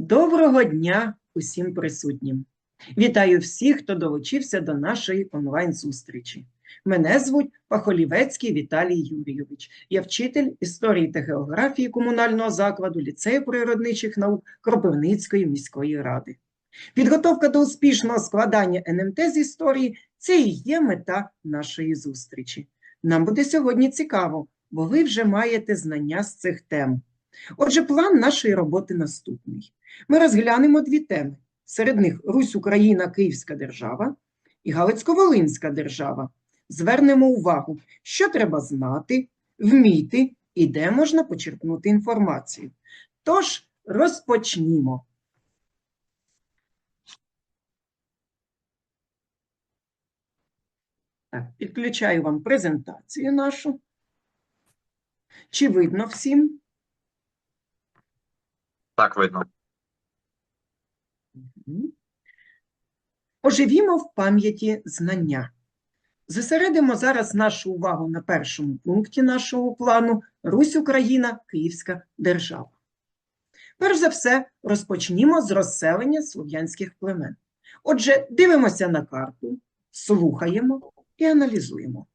Доброго дня усім присутнім. Вітаю всіх, хто долучився до нашої онлайн-зустрічі. Мене звуть Пахолівецький Віталій Юрійович. Я вчитель історії та географії комунального закладу ліцею природничих наук Кропивницької міської ради. Підготовка до успішного складання НМТ з історії це і є мета нашої зустрічі. Нам буде сьогодні цікаво, бо ви вже маєте знання з цих тем. Отже, план нашої роботи наступний. Ми розглянемо дві теми. Серед них Русь Україна, Київська держава і Галицько-Волинська держава. Звернемо увагу, що треба знати, вміти і де можна почерпнути інформацію. Тож, розпочнімо. Так, підключаю вам презентацію нашу. Чи видно всім? Так видно. Оживімо в пам'яті знання. Зосередимо зараз нашу увагу на першому пункті нашого плану Русь Україна, Київська держава. Перш за все, розпочнімо з розселення слов'янських племен. Отже, дивимося на карту, слухаємо і аналізуємо.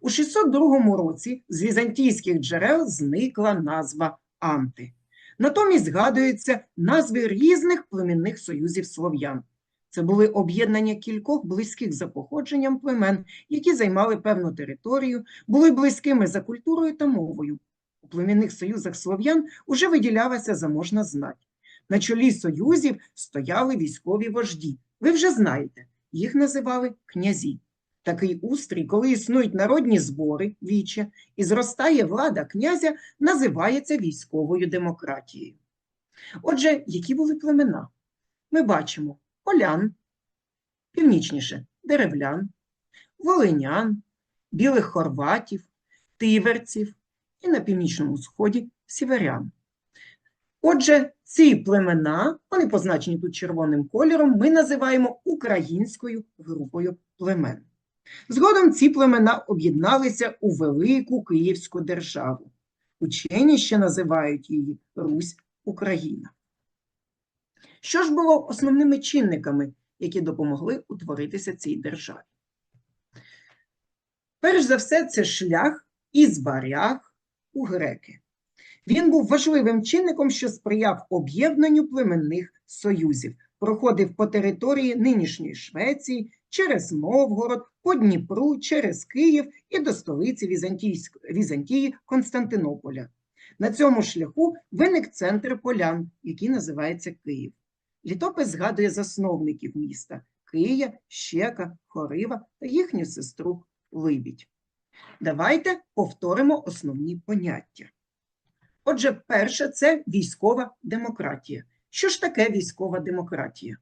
У 602 році з візантійських джерел зникла назва Анти. Натомість згадуються назви різних племінних союзів слов'ян. Це були об'єднання кількох близьких за походженням племен, які займали певну територію, були близькими за культурою та мовою. У племінних союзах слов'ян уже виділялася заможна знать. На чолі союзів стояли військові вожді. Ви вже знаєте, їх називали князі. Такий устрій, коли існують народні збори, віче, і зростає влада князя, називається військовою демократією. Отже, які були племена? Ми бачимо полян, північніше деревлян, волинян, білих хорватів, тиверців і на північному сході сіверян. Отже, ці племена, вони позначені тут червоним кольором, ми називаємо українською групою племен. Згодом ці племена об'єдналися у Велику Київську державу. Учені ще називають її Русь Україна. Що ж було основними чинниками, які допомогли утворитися цій державі? Перш за все, це шлях із варяг у греки. Він був важливим чинником, що сприяв об'єднанню племенних союзів, проходив по території нинішньої Швеції, через Новгород, по Дніпру, через Київ і до столиці Візантії Константинополя. На цьому шляху виник центр полян, який називається Київ. Літопис згадує засновників міста Кия, Щека, Хорива та їхню сестру Либідь. Давайте повторимо основні поняття. Отже, перше це військова демократія. Що ж таке військова демократія?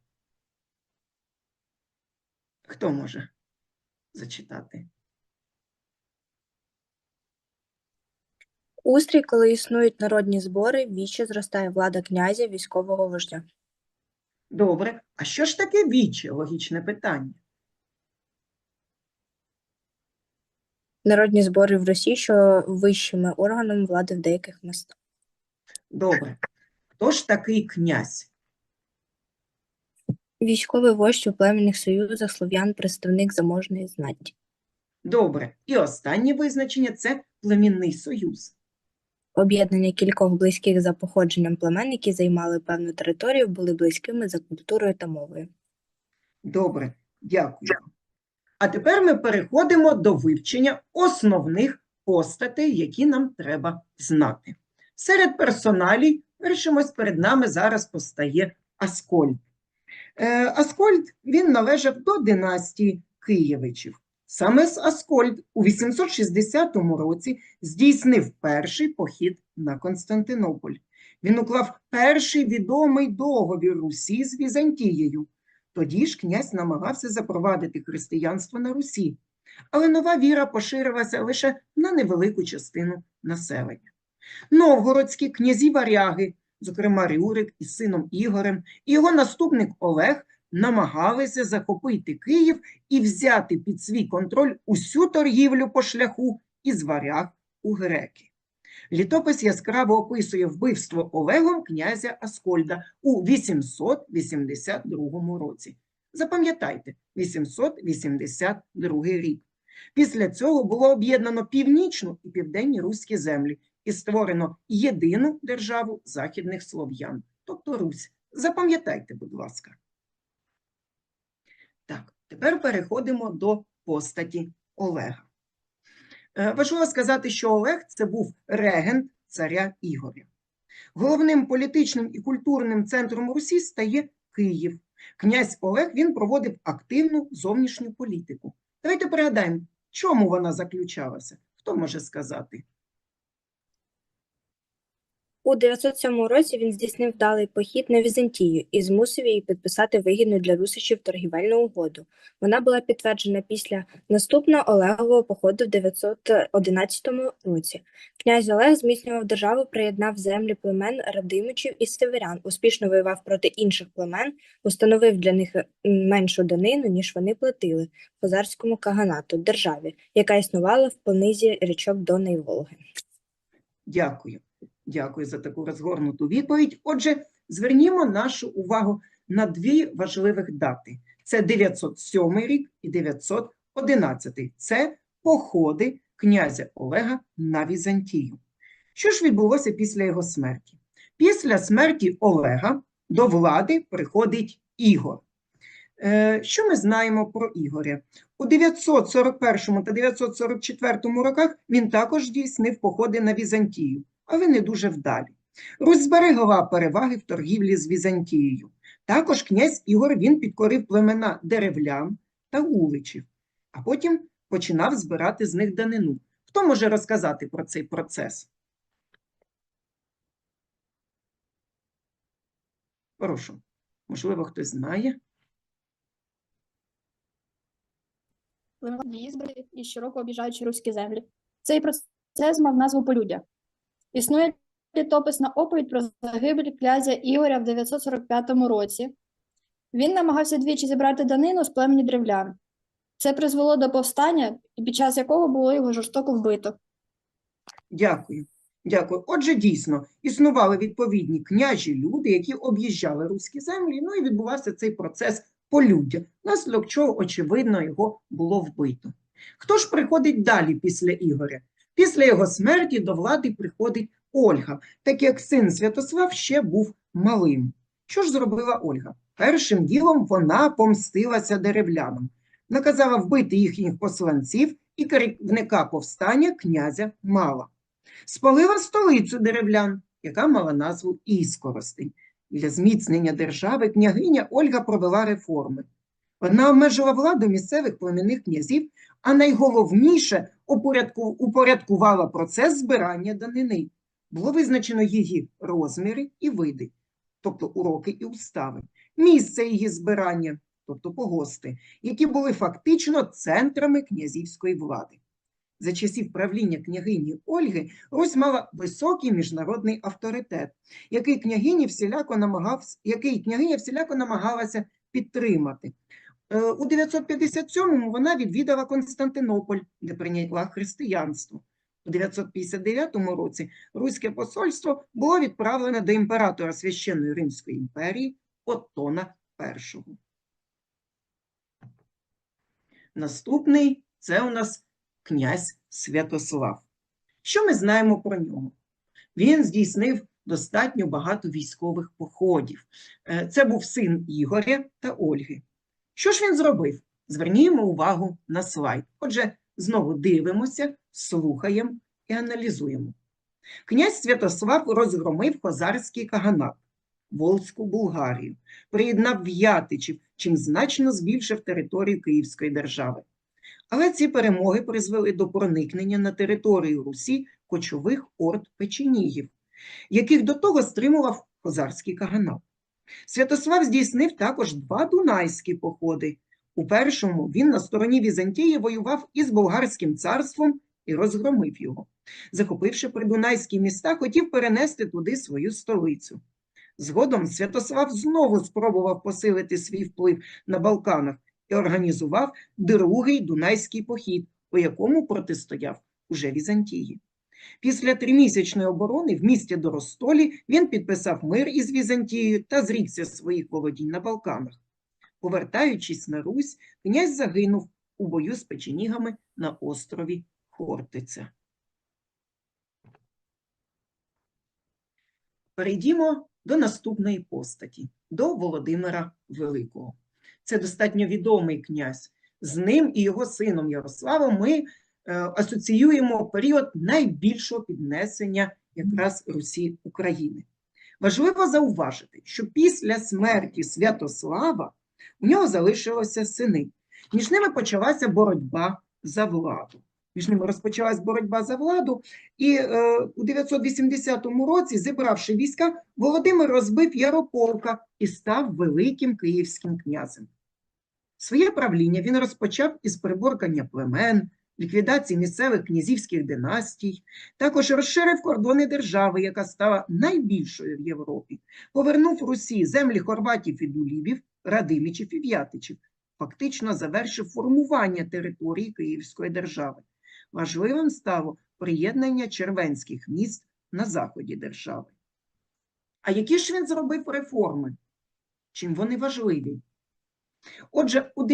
Хто може зачитати? Устрій, коли існують народні збори, віче зростає влада князя, військового вождя. Добре. А що ж таке віче? Логічне питання. Народні збори в Росії, що вищими органами влади в деяких містах. Добре. Хто ж такий князь? Військовий вождь у племінних союзах слов'ян, представник заможної знаті. Добре. І останнє визначення це племінний союз. Об'єднання кількох близьких за походженням племен, які займали певну територію, були близькими за культурою та мовою. Добре, дякую. А тепер ми переходимо до вивчення основних постатей, які нам треба знати. Серед персоналій, першимось перед нами зараз постає Аскольд. Е, Аскольд він належав до династії Києвичів. Саме Аскольд у 860 році здійснив перший похід на Константинополь. Він уклав перший відомий договір Русі з Візантією. Тоді ж князь намагався запровадити християнство на Русі, але нова віра поширилася лише на невелику частину населення. Новгородські князі варяги, зокрема Рюрик із сином Ігорем, і його наступник Олег намагалися захопити Київ і взяти під свій контроль усю торгівлю по шляху із варяг у греки. Літопис яскраво описує вбивство Олегом князя Аскольда у 882 році. Запам'ятайте, 882 рік. Після цього було об'єднано північну і південні руські землі і створено єдину державу західних слов'ян, тобто Русь. Запам'ятайте, будь ласка. Так, тепер переходимо до постаті Олега. Е, Важливо сказати, що Олег це був регент царя Ігоря. Головним політичним і культурним центром Русі стає Київ. Князь Олег він проводив активну зовнішню політику. Давайте пригадаємо, чому вона заключалася. Хто може сказати? У 907 році він здійснив вдалий похід на Візантію і змусив її підписати вигідну для русичів торгівельну угоду. Вона була підтверджена після наступного Олегового походу в 911 році. Князь Олег зміцнював державу, приєднав землі племен Радимичів і Северян, успішно воював проти інших племен, установив для них меншу данину, ніж вони платили козарському каганату, державі, яка існувала в понизі річок Дона Волги. Дякую. Дякую за таку розгорнуту відповідь. Отже, звернімо нашу увагу на дві важливих дати: це 907 рік і 911. Це походи князя Олега на Візантію. Що ж відбулося після його смерті? Після смерті Олега до влади приходить Ігор. Е, Що ми знаємо про Ігоря? У 941 та 944 роках він також здійснив походи на Візантію, але не дуже вдалі. Русь зберегла переваги в торгівлі з Візантією. Також князь Ігор він підкорив племена деревлян та уличів, а потім починав збирати з них данину. Хто може розказати про цей процес? Прошу. Можливо, хтось знає. племена їздили і щороку об'їжджаючи руські землі. Цей процес мав назву Полюдя. Існує літописна оповідь про загибель князя Ігоря в 945 році. Він намагався двічі зібрати данину з племені древлян. Це призвело до повстання, під час якого було його жорстоко вбито. Дякую. Дякую. Отже, дійсно, існували відповідні княжі люди, які об'їжджали руські землі, ну і відбувався цей процес полюддя, наслідок чого, очевидно, його було вбито. Хто ж приходить далі після Ігоря? Після його смерті до влади приходить Ольга, так як син Святослав ще був малим. Що ж зробила Ольга? Першим ділом вона помстилася деревлянам, наказала вбити їхніх посланців і керівника повстання князя Мала. Спалила столицю деревлян, яка мала назву Іскоростень. Для зміцнення держави княгиня Ольга провела реформи. Вона обмежила владу місцевих племінних князів, а найголовніше упорядкувала процес збирання данини. Було визначено її розміри і види, тобто уроки і устави, місце її збирання, тобто погости, які були фактично центрами князівської влади. За часів правління княгині Ольги Русь мала високий міжнародний авторитет, який княгині всіляко намагався, який княгиня всіляко намагалася підтримати. Е, У 957-му вона відвідала Константинополь, де прийняла християнство. У 959 році руське посольство було відправлене до імператора Священної Римської імперії Оттона І. Наступний це у нас князь Святослав. Що ми знаємо про нього? Він здійснив достатньо багато військових походів. Е, Це був син Ігоря та Ольги. Що ж він зробив? Звернімо увагу на слайд. Отже, знову дивимося, слухаємо і аналізуємо. Князь Святослав розгромив козарський каганат, Волзьку Булгарію, приєднав В'ятичів, чим значно збільшив територію Київської держави. Але ці перемоги призвели до проникнення на територію Русі кочових орд печенігів, яких до того стримував козарський каганат. Святослав здійснив також два дунайські походи. У першому він на стороні Візантії воював із болгарським царством і розгромив його. Захопивши придунайські міста, хотів перенести туди свою столицю. Згодом Святослав знову спробував посилити свій вплив на Балканах і організував другий Дунайський похід, у якому протистояв уже Візантії. Після тримісячної оборони в місті Доростолі він підписав мир із Візантією та зрікся своїх володінь на Балканах. Повертаючись на Русь, князь загинув у бою з печенігами на острові Хортиця. Перейдімо до наступної постаті, до Володимира Великого. Це достатньо відомий князь. З ним і його сином Ярославом ми асоціюємо період найбільшого піднесення якраз Русі України. Важливо зауважити, що після смерті Святослава у нього залишилося сини. Між ними почалася боротьба за владу. Між ними розпочалась боротьба за владу, і е, у 980 році, зібравши війська, Володимир розбив Ярополка і став великим київським князем. Своє правління він розпочав із приборкання племен, ліквідації місцевих князівських династій, також розширив кордони держави, яка стала найбільшою в Європі, повернув Русі землі хорватів і дулібів, радимічів і в'ятичів, фактично завершив формування території Київської держави. Важливим стало приєднання червенських міст на заході держави. А які ж він зробив реформи? Чим вони важливі? Отже, у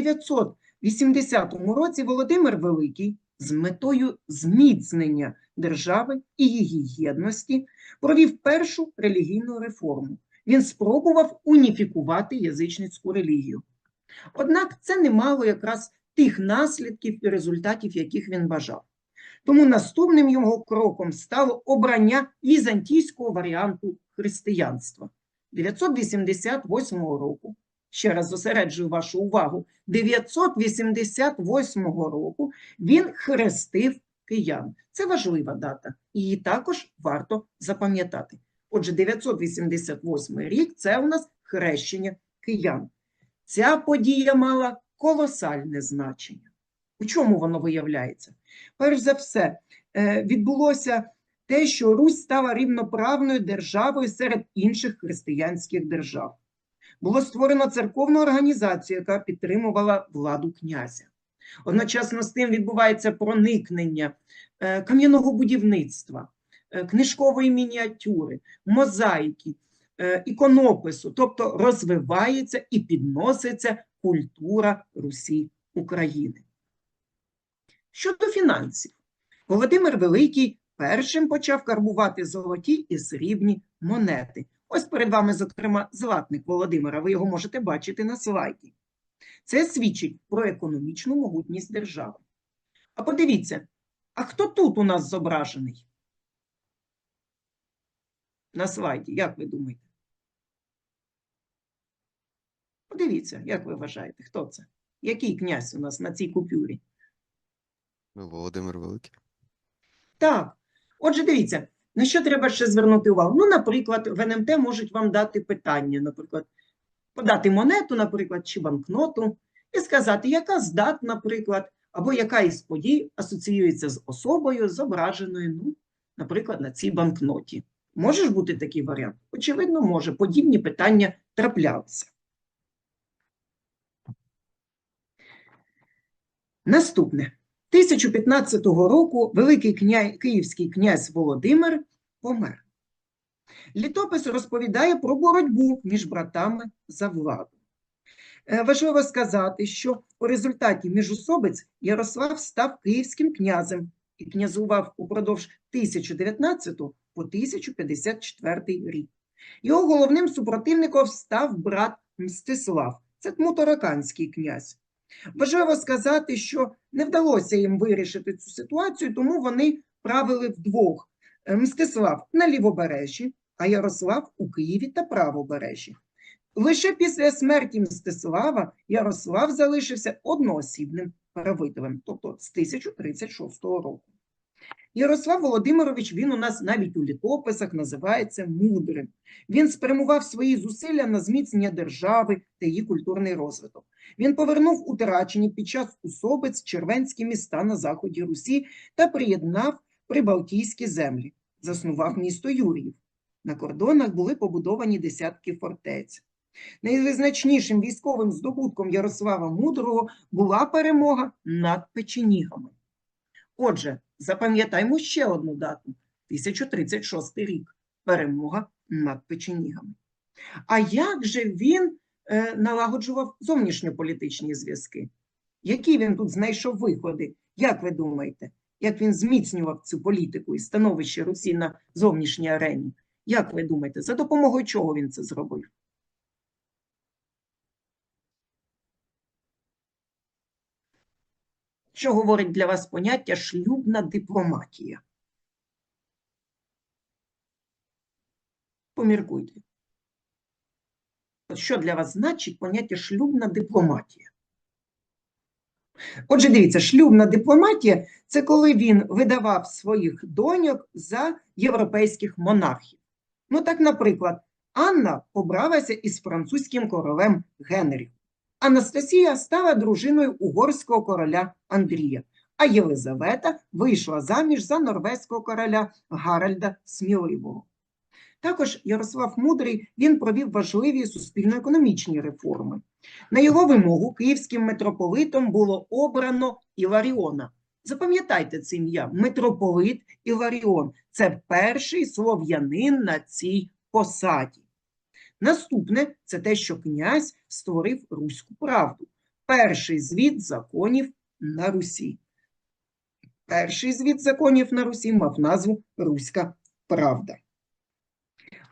980 році Володимир Великий з метою зміцнення держави і її єдності провів першу релігійну реформу. Він спробував уніфікувати язичницьку релігію. Однак це не мало якраз тих наслідків і результатів, яких він бажав. Тому наступним його кроком стало обрання візантійського варіанту християнства. 988 року, ще раз зосереджую вашу увагу, 988 року він хрестив киян. Це важлива дата, її також варто запам'ятати. Отже, 988 рік це у нас хрещення киян. Ця подія мала колосальне значення. У чому воно виявляється? Перш за все, е, відбулося те, що Русь стала рівноправною державою серед інших християнських держав. Було створено церковну організацію, яка підтримувала владу князя. Одночасно з тим відбувається проникнення е, кам'яного будівництва, е, книжкової мініатюри, мозаїки, е, іконопису, тобто розвивається і підноситься культура Русі України. Щодо фінансів, Володимир Великий першим почав карбувати золоті і срібні монети. Ось перед вами, зокрема, златник Володимира, ви його можете бачити на слайді. Це свідчить про економічну могутність держави. А подивіться, а хто тут у нас зображений? На слайді, як ви думаєте? Подивіться, як ви вважаєте, хто це? Який князь у нас на цій купюрі? Ну, Володимир Великий. Так, отже, дивіться, на що треба ще звернути увагу? Ну, наприклад, в НМТ можуть вам дати питання, наприклад, подати монету, наприклад, чи банкноту, і сказати, яка з дат, наприклад, або яка із подій асоціюється з особою, зображеною, ну, наприклад, на цій банкноті. Може ж бути такий варіант? Очевидно, може. Подібні питання траплялися. Наступне. 1015 року великий князь, київський князь Володимир помер. Літопис розповідає про боротьбу між братами за владу. Е, Важливо сказати, що у результаті міжусобиць Ярослав став київським князем і князував упродовж 1019 по 1054 рік. Його головним супротивником став брат Мстислав, це Тмутараканський князь. Важливо сказати, що не вдалося їм вирішити цю ситуацію, тому вони правили вдвох. Мстислав на лівобережжі, а Ярослав у Києві та правобережжі. Лише після смерті Мстислава Ярослав залишився одноосібним правителем, тобто з 1036 року. Ярослав Володимирович, він у нас навіть у літописах називається мудрим. Він спрямував свої зусилля на зміцнення держави та її культурний розвиток. Він повернув утрачені під час усобиць червенські міста на заході Русі та приєднав прибалтійські землі, заснував місто Юріїв. На кордонах були побудовані десятки фортець. Найвизначнішим військовим здобутком Ярослава Мудрого була перемога над печенігами. Отже, запам'ятаймо ще одну дату 1036 рік перемога над печенігами. А як же він е, налагоджував зовнішньополітичні зв'язки? Які він тут знайшов виходи? Як ви думаєте, як він зміцнював цю політику і становище Русі на зовнішній арені? Як ви думаєте, за допомогою чого він це зробив? Що говорить для вас поняття шлюбна дипломатія? Поміркуйте. Що для вас значить поняття шлюбна дипломатія? Отже, дивіться, шлюбна дипломатія це коли він видавав своїх доньок за європейських монархів. Ну так, наприклад, Анна побралася із французьким королем Генрі. Анастасія стала дружиною угорського короля Андрія, а Єлизавета вийшла заміж за норвезького короля Гаральда Сміливого. Також Ярослав Мудрий він провів важливі суспільно-економічні реформи. На його вимогу київським митрополитом було обрано Іларіона. Запам'ятайте це ім'я митрополит Іларіон. Це перший слов'янин на цій посаді. Наступне це те, що князь створив руську правду. Перший звіт законів на Русі. Перший звіт законів на Русі мав назву Руська Правда.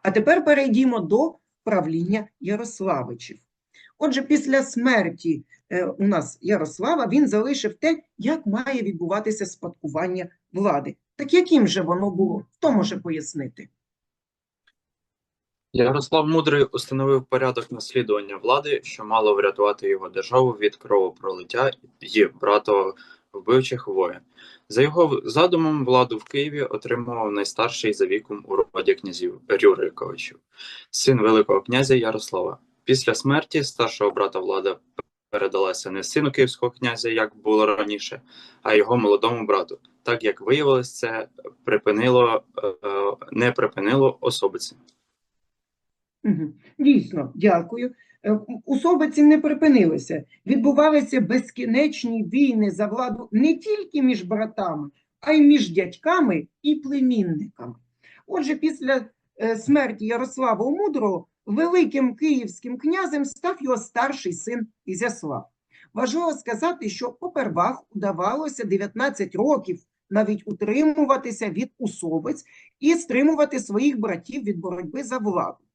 А тепер перейдімо до правління Ярославичів. Отже, після смерті е, у нас Ярослава він залишив те, як має відбуватися спадкування влади. Так яким же воно було? Хто може пояснити? Ярослав Мудрий установив порядок наслідування влади, що мало врятувати його державу від кровопролиття і братовбивчих воєн. За його задумом, владу в Києві отримував найстарший за віком у роді князів Рюриковичів, син Великого князя Ярослава. Після смерті старшого брата влада передалася не сину київського князя, як було раніше, а його молодому брату. Так як виявилось, це припинило, е, не припинило особиці. Дійсно, дякую. Е, Особиці не припинилися. Відбувалися безкінечні війни за владу не тільки між братами, а й між дядьками і племінниками. Отже, після е, смерті Ярослава Мудрого великим київським князем став його старший син Ізяслав. Важливо сказати, що попервах удавалося 19 років навіть утримуватися від усобиць і стримувати своїх братів від боротьби за владу.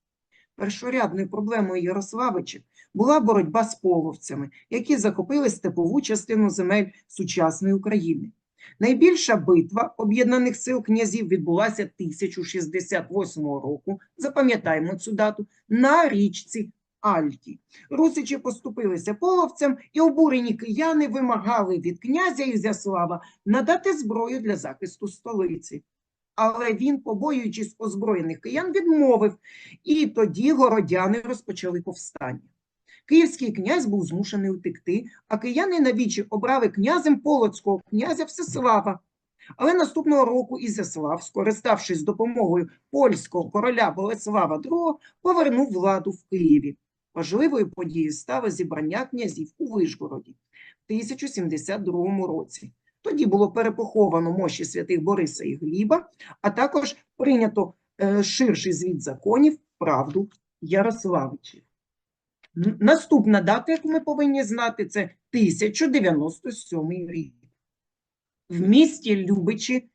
Першорядною проблемою Ярославичів була боротьба з половцями, які захопили степову частину земель сучасної України. Найбільша битва об'єднаних сил князів відбулася 1068 року, запам'ятаємо цю дату, на річці Альті. Русичі поступилися половцям, і обурені кияни вимагали від князя Ізяслава надати зброю для захисту столиці. Але він, побоюючись озброєних киян, відмовив, і тоді городяни розпочали повстання. Київський князь був змушений утекти, а кияни навічі обрали князем полоцького князя Всеслава. Але наступного року Ізяслав, скориставшись допомогою польського короля Болеслава II, повернув владу в Києві. Важливою подією стало зібрання князів у Вишгороді в 1072 році. Тоді було перепоховано мощі святих Бориса і Гліба, а також прийнято е, ширший звіт законів правду Ярославичів. Наступна дата, яку ми повинні знати, це 1097 рік. В місті Любичі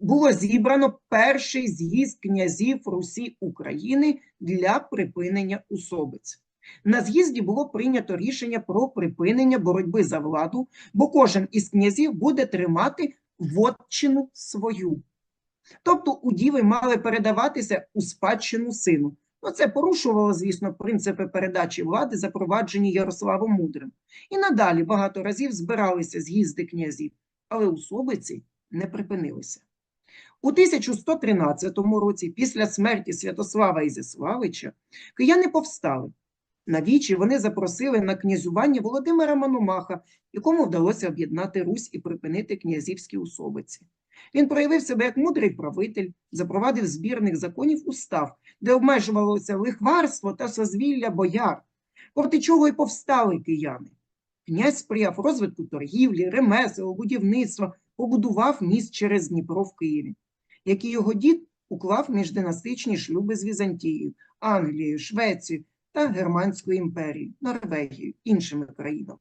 було зібрано перший з'їзд князів Русі України для припинення усобиць. На з'їзді було прийнято рішення про припинення боротьби за владу, бо кожен із князів буде тримати вотчину свою. Тобто удіви мали передаватися у спадщину сину. Ну, це порушувало, звісно, принципи передачі влади, запроваджені Ярославом Мудрим. І надалі багато разів збиралися з'їзди князів, але особиці не припинилися. У 1113 році, після смерті Святослава Ізяславича, кияни повстали. На вічі вони запросили на князювання Володимира Мономаха, якому вдалося об'єднати Русь і припинити князівські особиці. Він проявив себе як мудрий правитель, запровадив збірних законів устав, де обмежувалося лихварство та созвілля бояр, проти чого й повстали кияни. Князь сприяв розвитку торгівлі, ремесел, будівництва, побудував міст через Дніпро в Києві, який його дід уклав міждинастичні шлюби з Візантією, Англією, Швецією та Германською імперією, Норвегією, іншими країнами.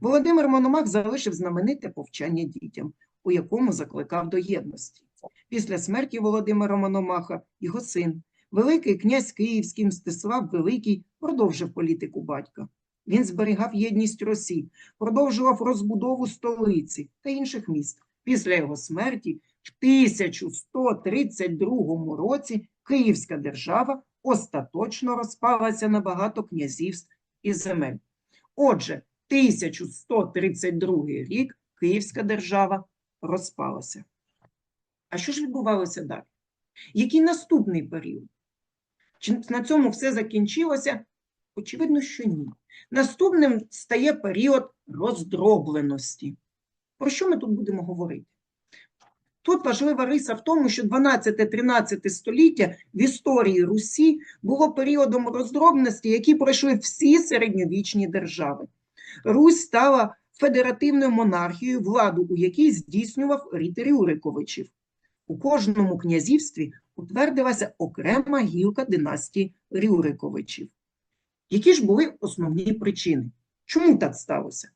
Володимир Мономах залишив знамените повчання дітям, у якому закликав до єдності. Після смерті Володимира Мономаха його син, Великий князь Київський Мстислав Великий, продовжив політику батька. Він зберігав єдність Росії, продовжував розбудову столиці та інших міст. Після його смерті в 1132 році Київська держава остаточно розпалася на багато князівств і земель. Отже, 1132 рік Київська держава розпалася. А що ж відбувалося далі? Який наступний період? Чи на цьому все закінчилося? Очевидно, що ні. Наступним стає період роздробленості. Про що ми тут будемо говорити? Тут важлива риса в тому, що 12-13 століття в історії Русі було періодом роздробленості, які пройшли всі середньовічні держави. Русь стала федеративною монархією, владу у якій здійснював рід Рюриковичів. У кожному князівстві утвердилася окрема гілка династії Рюриковичів. Які ж були основні причини? Чому так сталося?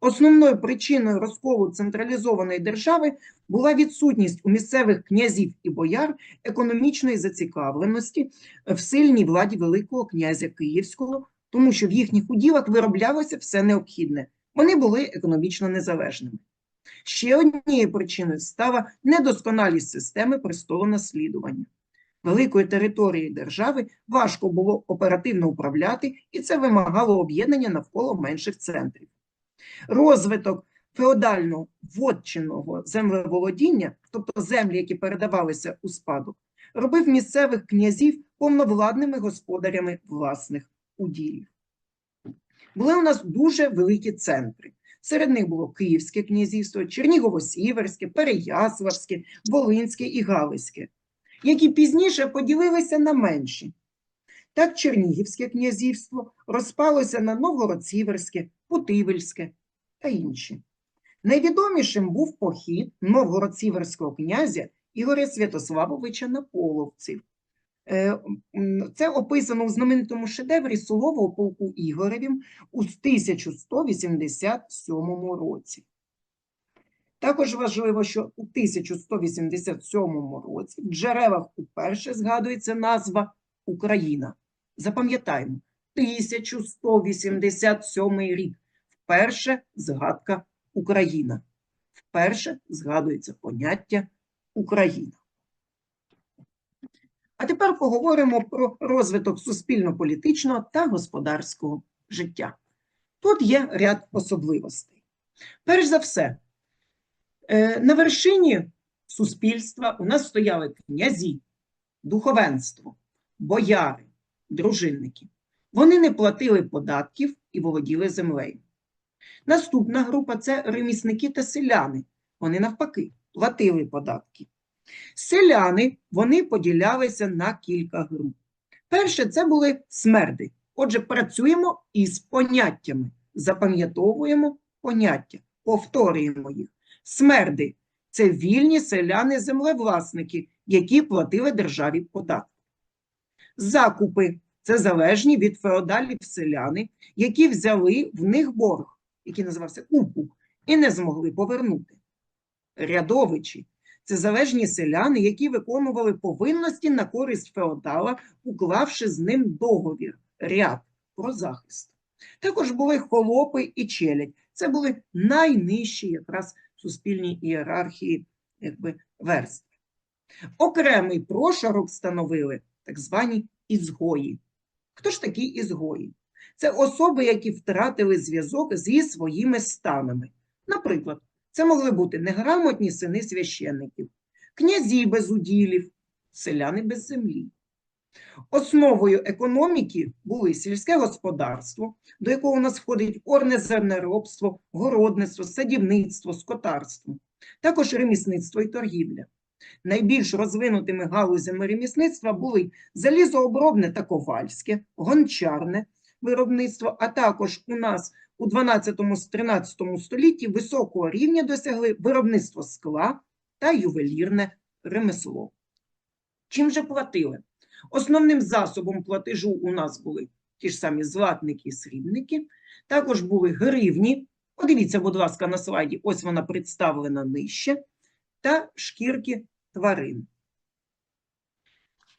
Основною причиною розколу централізованої держави була відсутність у місцевих князів і бояр економічної зацікавленості в сильній владі Великого князя Київського, тому що в їхніх уділах вироблялося все необхідне. Вони були економічно незалежними. Ще однією причиною стала недосконалість системи престолонаслідування. Великої території держави важко було оперативно управляти, і це вимагало об'єднання навколо менших центрів. Розвиток феодального вотчинного землеволодіння, тобто землі, які передавалися у спадок, робив місцевих князів повновладними господарями власних уділів. Були у нас дуже великі центри. Серед них було Київське князівство, Чернігово-Сіверське, Переяславське, Волинське і Галицьке, які пізніше поділилися на менші. Так Чернігівське князівство розпалося на Новгород-Сіверське, Путивельське та інші. Найвідомішим був похід Новгород-Сіверського князя Ігоря Святославовича на половців. Е, Це описано в знаменитому шедеврі Сурового полку Ігоревім у 1187 році. Також важливо, що у 1187 році в джерелах уперше згадується назва Україна. Запам'ятаємо, 1187 рік. Вперше згадка Україна. Вперше згадується поняття Україна. А тепер поговоримо про розвиток суспільно-політичного та господарського життя. Тут є ряд особливостей. Перш за все, е, на вершині суспільства у нас стояли князі, духовенство, бояри, дружинники. Вони не платили податків і володіли землею. Наступна група це ремісники та селяни. Вони навпаки платили податки. Селяни вони поділялися на кілька груп. Перше, це були смерди. Отже, працюємо із поняттями, запам'ятовуємо поняття, повторюємо їх. Смерди це вільні селяни-землевласники, які платили державі податки. Закупи це залежні від феодалів селяни, які взяли в них борг, який називався купу, і не змогли повернути. Рядовичі це залежні селяни, які виконували повинності на користь феодала, уклавши з ним договір, ряд про захист. Також були холопи і челядь. Це були найнижчі якраз суспільні ієрархії якби, верстви. Окремий прошарок становили так звані ізгої. Хто ж такі ізгої? Це особи, які втратили зв'язок зі своїми станами. Наприклад, це могли бути неграмотні сини священників, князі без уділів, селяни без землі. Основою економіки були сільське господарство, до якого у нас входить орне зерноробство, городництво, садівництво, скотарство, також ремісництво і торгівля. Найбільш розвинутими галузями ремісництва були залізообробне та ковальське, гончарне виробництво, а також у нас у 12-13 столітті високого рівня досягли виробництво скла та ювелірне ремесло. Чим же платили? Основним засобом платежу у нас були ті ж самі златники і срібники, також були гривні. Подивіться, будь ласка, на слайді, ось вона представлена нижче, та шкірки тварин.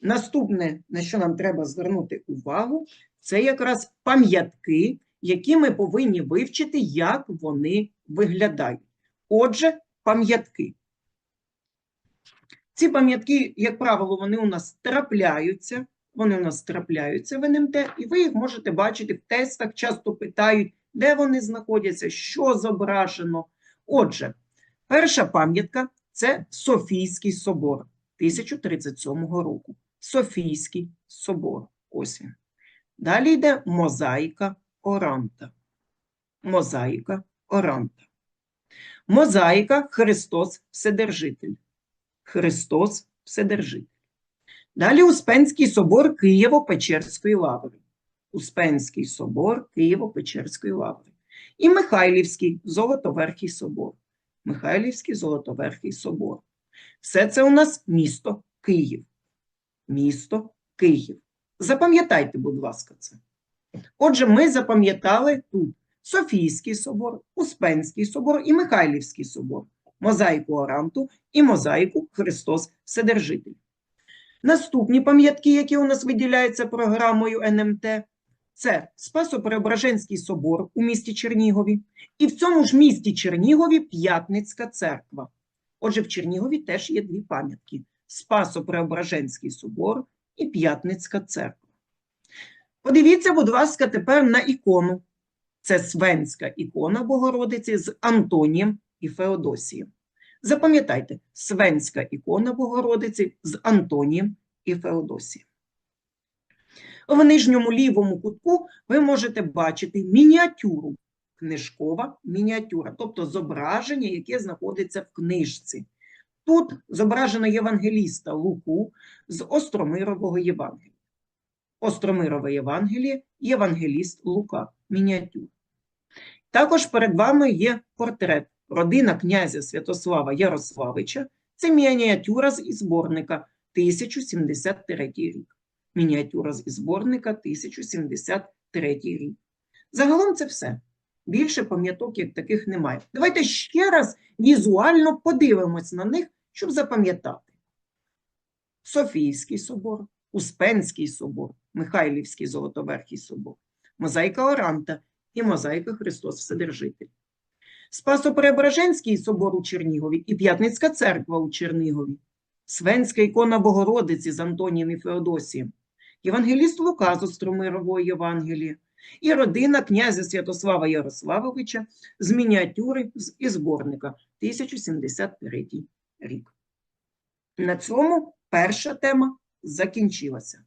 Наступне, на що нам треба звернути увагу, це якраз пам'ятки, які ми повинні вивчити, як вони виглядають. Отже, пам'ятки. Ці пам'ятки, як правило, вони у нас трапляються, вони у нас трапляються в НМТ, і ви їх можете бачити в тестах, часто питають, де вони знаходяться, що зображено. Отже, перша пам'ятка це Софійський собор 1037 року. Софійський собор. Ось він. Далі йде мозаїка Оранта. Мозаїка Оранта. Мозаїка Христос Вседержитель. Христос Вседержитель. Далі Успенський собор Києво-Печерської лаври. Успенський собор Києво-Печерської лаври. І Михайлівський Золотоверхий собор. Михайлівський Золотоверхий собор. Все це у нас місто Київ. Місто Київ. Запам'ятайте, будь ласка, це. Отже, ми запам'ятали тут Софійський собор, Успенський собор і Михайлівський собор, мозаїку Оранту і мозаїку Христос Вседержитель. Наступні пам'ятки, які у нас виділяються програмою НМТ, це Спасо-Преображенський собор у місті Чернігові, і в цьому ж місті Чернігові П'ятницька церква. Отже, в Чернігові теж є дві пам'ятки: Спасо-Преображенський собор і П'ятницька церква. Подивіться, будь ласка, тепер на ікону. Це свенська ікона Богородиці з Антонієм і Феодосієм. Запам'ятайте, свенська ікона Богородиці з Антонієм і Феодосієм. В нижньому лівому кутку ви можете бачити мініатюру, книжкова мініатюра, тобто зображення, яке знаходиться в книжці. Тут зображено євангеліста Луку з Остромирового Євангелія. Остромирове Євангеліє, євангеліст Лука, мініатюра. Також перед вами є портрет родина князя Святослава Ярославича. Це мініатюра з зборника 1073 рік. Мініатюра з зборника 1073 рік. Загалом це все. Більше пам'яток як таких немає. Давайте ще раз візуально подивимось на них, щоб запам'ятати. Софійський собор, Успенський собор, Михайлівський Золотоверхий собор, мозаїка Оранта і мозаїка Христос Вседержитель. Спасо-Преображенський собор у Чернігові і П'ятницька церква у Чернігові, Свенська ікона Богородиці з Антонієм і Феодосієм, Євангеліст Лука з Остромирової Євангелії і родина князя Святослава Ярославовича з мініатюри і зборника 1073 рік. На цьому перша тема закінчилася.